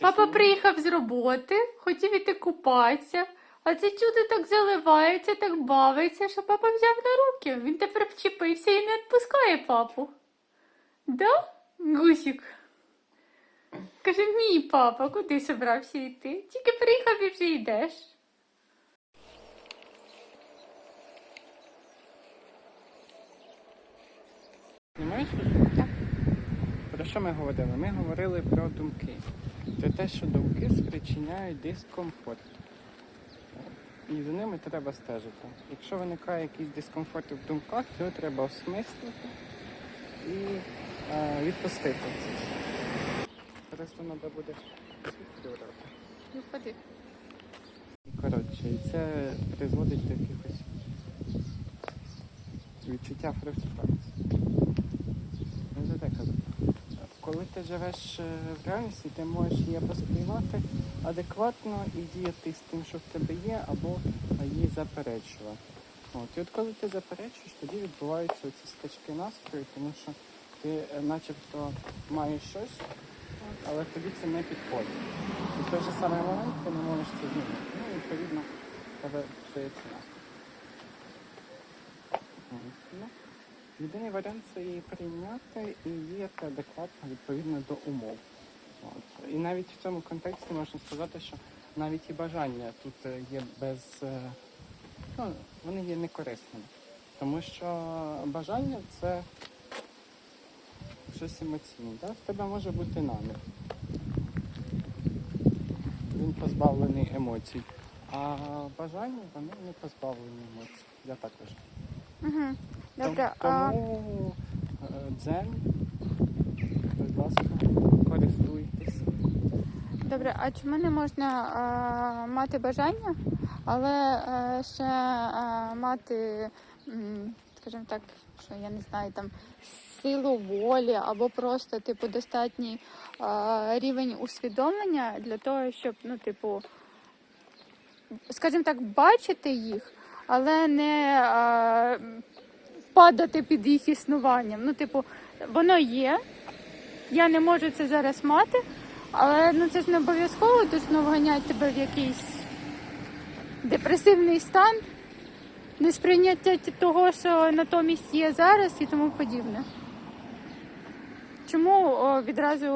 Папа приїхав з роботи, хотів іти купатися, а це чудо так заливається, так бавиться, що папа взяв на руки. Він тепер вчепився і не відпускає папу. Да, Гусік? Каже, мій папа, куди собрався йти? Тільки приїхав і вже йдеш. Знімаєш? Так. Про що ми говорили? Ми говорили про думки. Про те, що думки спричиняють дискомфорт. І за ними треба стежити. Якщо виникає якийсь дискомфорт в думках, його треба осмислити і е, відпустити. Просто треба буде світло робити. Ну, ходи. Коротше, і це призводить до якихось відчуття фрустрації. Не за те кажу. Коли ти живеш е, в реальності, ти можеш її або адекватно і діяти з тим, що в тебе є, або її заперечувати. От. І от коли ти заперечуєш, тоді відбуваються ці скачки настрою, тому що ти е, начебто маєш щось, але тобі це не підходить. І в той же самий момент ти не можеш це змінити. Ну, відповідно, тебе псується настрій. От, ну, Єдиний варіант це її прийняти і діяти адекватно відповідно до умов. От. І навіть в цьому контексті можна сказати, що навіть і бажання тут е, є без. е, Ну, вони є некорисними. Тому що бажання це щось емоційне. Да? В тебе може бути намір. Він позбавлений емоцій. А бажання вони не позбавлені емоцій. Я так вважаю. Угу. Добре, а Тому е, дзен, будь ласка, користуйтесь. Добре, а чому не можна а, мати бажання, але а, ще а, мати, м, скажімо так, що я не знаю, там силу волі або просто типу достатній а, рівень усвідомлення для того, щоб, ну, типу, скажімо так, бачити їх, але не а, падати під їх існуванням. Ну, типу, воно є. Я не можу це зараз мати, але ну це ж не обов'язково тут знову ганять тебе в якийсь депресивний стан, несприйняття того, що натомість є зараз і тому подібне. Чому о, відразу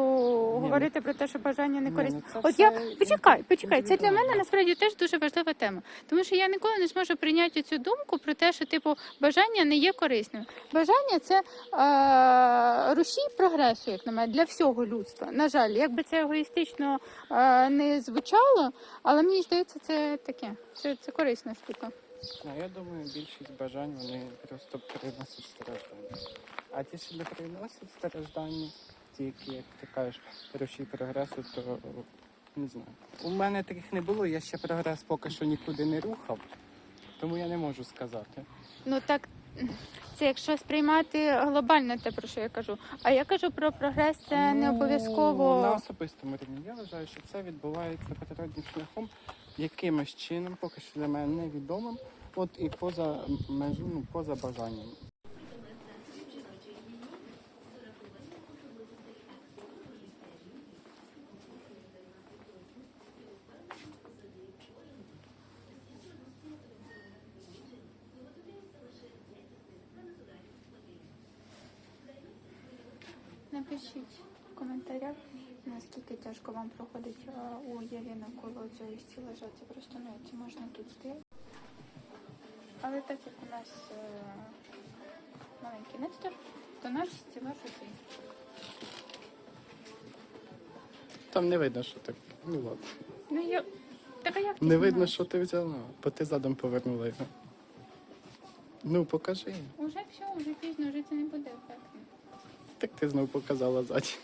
говорити про те, що бажання не корисне? ну От я почекай, почекай. Це для мене насправді теж дуже важлива тема. Тому що я ніколи не зможу прийняти цю думку про те, що типу бажання не є корисним. Бажання це е, рушій прогресу, як на мене, для всього людства. На жаль, якби це егоїстично е, не звучало, але мені здається, це таке. Це, це корисна штука. Ну, я думаю, більшість бажань вони просто приносять страждання. А ті, що не приносять страждання, ті, які, як ти кажеш, рушій прогресу, то не знаю. У мене таких не було, я ще прогрес поки що нікуди не рухав, тому я не можу сказати. Ну так. Це якщо сприймати глобально те, про що я кажу. А я кажу про прогрес, це не Ну, обов'язково. На особистому рівні. Я вважаю, що це відбувається природним шляхом, якимось чином, поки що для мене невідомим, от і поза межу, ну, поза бажанням. Напишіть в коментарях, наскільки тяжко вам проходить у Єві навколо цієї стіл лежати. Просто ну, це можна тут стояти. Але так як у нас е, маленький Нестор, то наш стілаж оцей. Там не видно, що ти. Ну ладно. Ну я. Так а як ти Не видно, що ти взяла, бо ти задом повернула його. Ну, покажи. Уже все, вже пізно, вже це не буде ефектно. Так ти знов показала ззаді.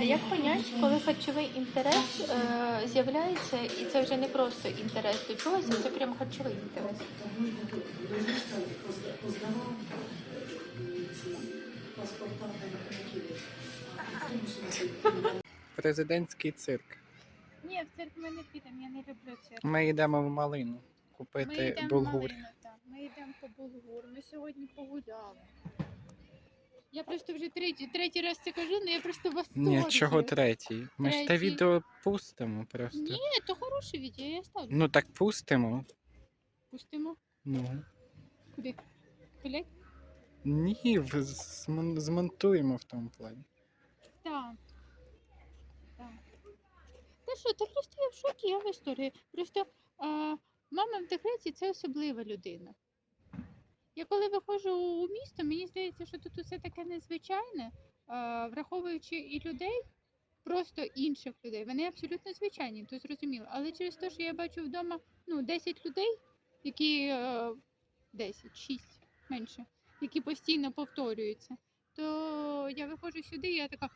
А як понять, коли харчовий інтерес е, з'являється, і це вже не просто інтерес до чогось, а це прям харчовий інтерес? Президентський цирк. Ні, в цирк ми не підемо, я не люблю цирк. Ми йдемо в малину Ми купити йдемо в булгур. Малину, так. Ми йдемо по булгур. Ми сьогодні погуляли. Я просто вже третій, третій раз це кажу, але я просто вас Ні, чого третій? Ми ж те Третій. відео пустимо просто. Ні, то хороше відео, я ставлю. Ну так пустимо. Пустимо. Ну. Куди? Блять? Ні, в- змон- змонтуємо в тому плані. Так. Так. Та що, та просто я в шокі, я в історії. Просто а, мама в декреті це особлива людина. Я коли виходжу у місто, мені здається, що тут усе таке незвичайне, враховуючи і людей, просто інших людей. Вони абсолютно звичайні, то зрозуміло. Але через те, що я бачу вдома ну, 10 людей, які е, 10, 6 менше, які постійно повторюються, то я виходжу сюди, і я така.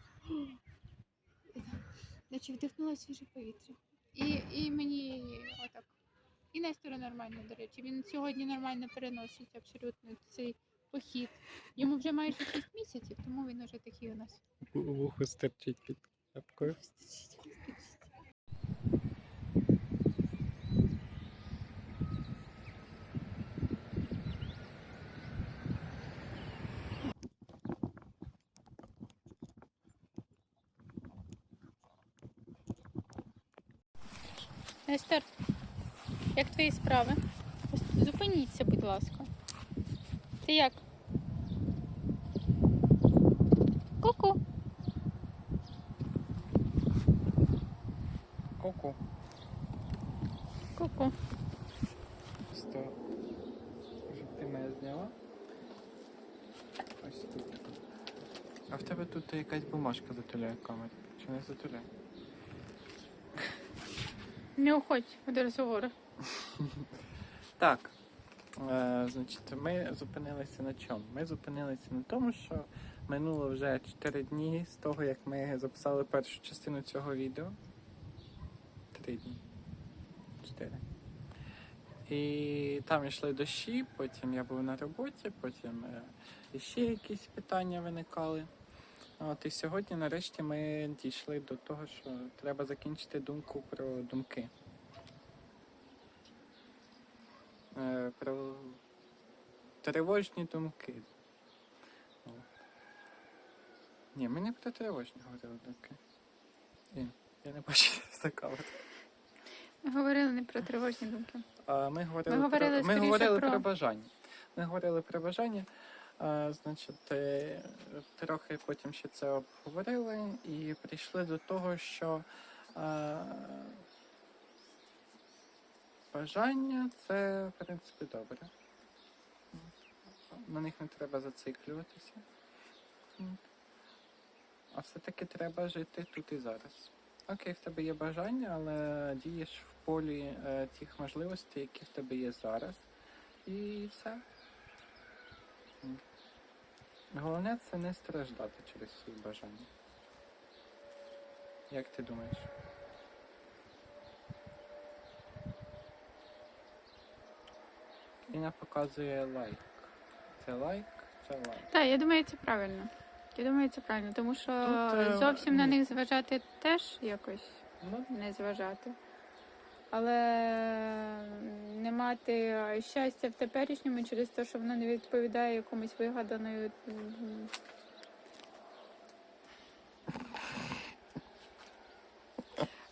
Наче вдихнула свіже повітря. І, і мені отак. І Нестора нормально, до речі. Він сьогодні нормально переносить абсолютно цей похід. Йому вже майже 6 місяців, тому він уже такий у нас. Вухо стерчить під шапкою. Нестор, як твої справи? Зупиніться, будь ласка. Ти як? Ку-ку. Ку-ку. Ку-ку. Сто. Щоб ти мене зняла. Ось тут. А в тебе тут якась бумажка затуляє камеру. Чи не затуляє? Не уходь від розговору. Так. Е, значить, ми зупинилися на чому? Ми зупинилися на тому, що минуло вже 4 дні з того, як ми записали першу частину цього відео. Три дні. Чотири. І там йшли дощі, потім я був на роботі, потім е, ще якісь питання виникали. От і сьогодні, нарешті, ми дійшли до того, що треба закінчити думку про думки. Е, про тривожні думки. Ні, ми не про тривожні говорили думки. Ні, я не бачу за. Ми говорили не про тривожні думки. А, Ми говорили, Ми говорили, про, ми говорили про- про... бажання. Ми говорили про бажання. А, значить, е, трохи потім ще це обговорили і прийшли до того, що а, бажання це, в принципі, добре. На них не треба зациклюватися. А все-таки треба жити тут і зараз. Окей, в тебе є бажання, але дієш в полі е, тих можливостей, які в тебе є зараз. І все. Головне це не страждати через свої бажання. Як ти думаєш? Іна показує лайк. Це лайк, це лайк. Так, я думаю, це правильно. Я думаю, це правильно, тому що Тут, е, зовсім на них зважати теж якось Ну, не зважати. Але не мати щастя в теперішньому через те, що воно не відповідає якомусь вигаданою. м,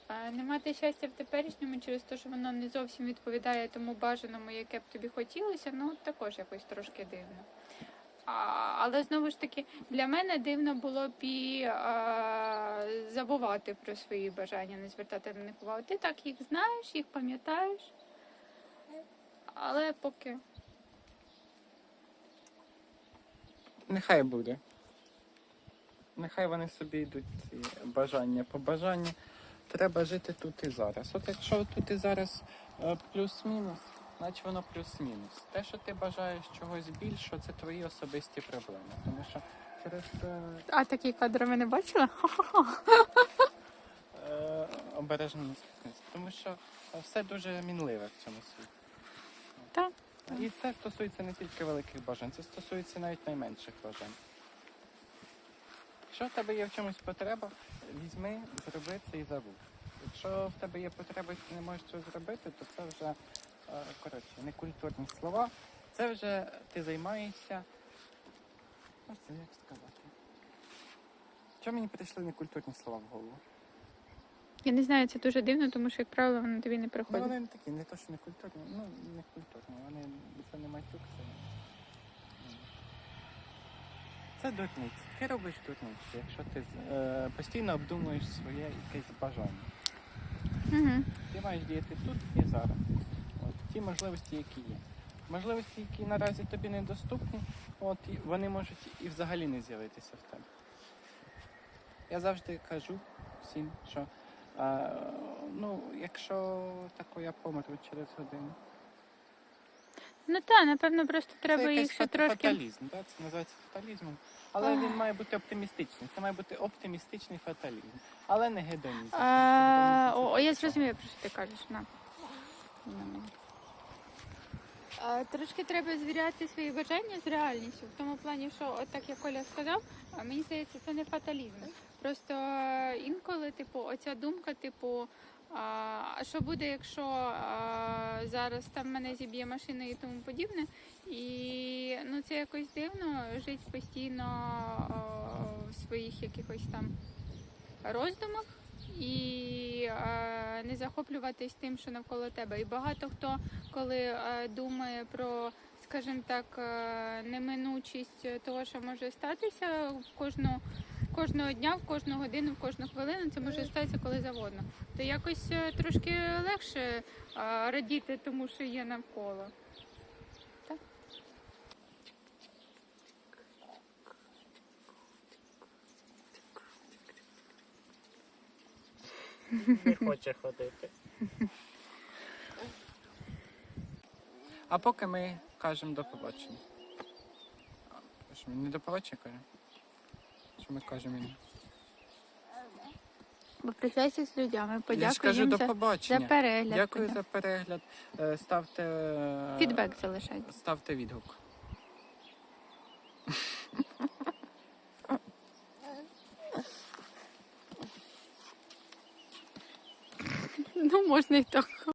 А Не мати щастя в теперішньому через те, що воно не зовсім відповідає тому бажаному, яке б тобі хотілося, ну також якось трошки дивно. А, але знову ж таки, для мене дивно було б і а, забувати про свої бажання, не звертати на них увагу. Ти так їх знаєш, їх пам'ятаєш. Але поки Нехай буде. Нехай вони собі йдуть ці бажання по бажанню. Треба жити тут і зараз. От якщо тут і зараз е, плюс-мінус, значить воно плюс-мінус. Те, що ти бажаєш чогось більшого, це твої особисті проблеми. Тому що через е, а такі кадри ви не бачила? е, обережно не спіткнись. Тому що все дуже мінливе в цьому світі. Так. І це стосується не тільки великих бажань, це стосується навіть найменших бажань. Якщо в тебе є в чомусь потреба, візьми, зроби це і забудь. Якщо в тебе є потреба і ти не можеш цього зробити, то це вже е, коротше, некультурні слова. Це вже ти займаєшся. Ось це як сказати. Чому мені прийшли некультурні слова в голову? Я не знаю, це дуже дивно, тому що, як правило, воно тобі не Ну, приходить. вони не такі, не то, що не культурні, ну не культурні, вони це не матюк, це. м. Це дурниці. Ти робиш дурниці, якщо ти е, постійно обдумуєш своє якесь бажання. Угу. Ти маєш діяти тут і зараз. От, ті можливості, які є. Можливості, які наразі тобі недоступні, от, і вони можуть і взагалі не з'явитися в тебе. Я завжди кажу всім, що е, ну, якщо тако я помру через годину. Ну так, напевно, просто треба це їх ще фат- трошки. фаталізм, да? це називається фаталізмом. Але він має бути оптимістичний. Це має бути оптимістичний фаталізм, але не гедонізм. А, о, о, я зрозумію, про що ти кажеш. На. А, Трошки треба звіряти свої бажання з реальністю, в тому плані, що от так як Коля сказав, а мені здається, це не фаталізм. Просто е, інколи, типу, оця думка, типу, а а що буде, якщо а, зараз там мене зіб'є машина і тому подібне. І ну це якось дивно жити постійно а, в своїх якихось там роздумах і е, не захоплюватись тим, що навколо тебе. І багато хто, коли е, думає про, скажімо так, неминучість того, що може статися в кожну. Кожного дня, в кожну годину, в кожну хвилину це може статися коли завгодно. То якось е, трошки легше е, радіти тому, що є навколо. Не хоче ходити. А поки ми кажемо до побачення. Не до побачення кажемо? Ми кажемо їм? Попрощайся з людьми, Я ж кажу до за, за побачення. перегляд. Дякую за перегляд. Е, Ставте е, Фідбек залишайте. Ставте відгук. Ну, можна і так.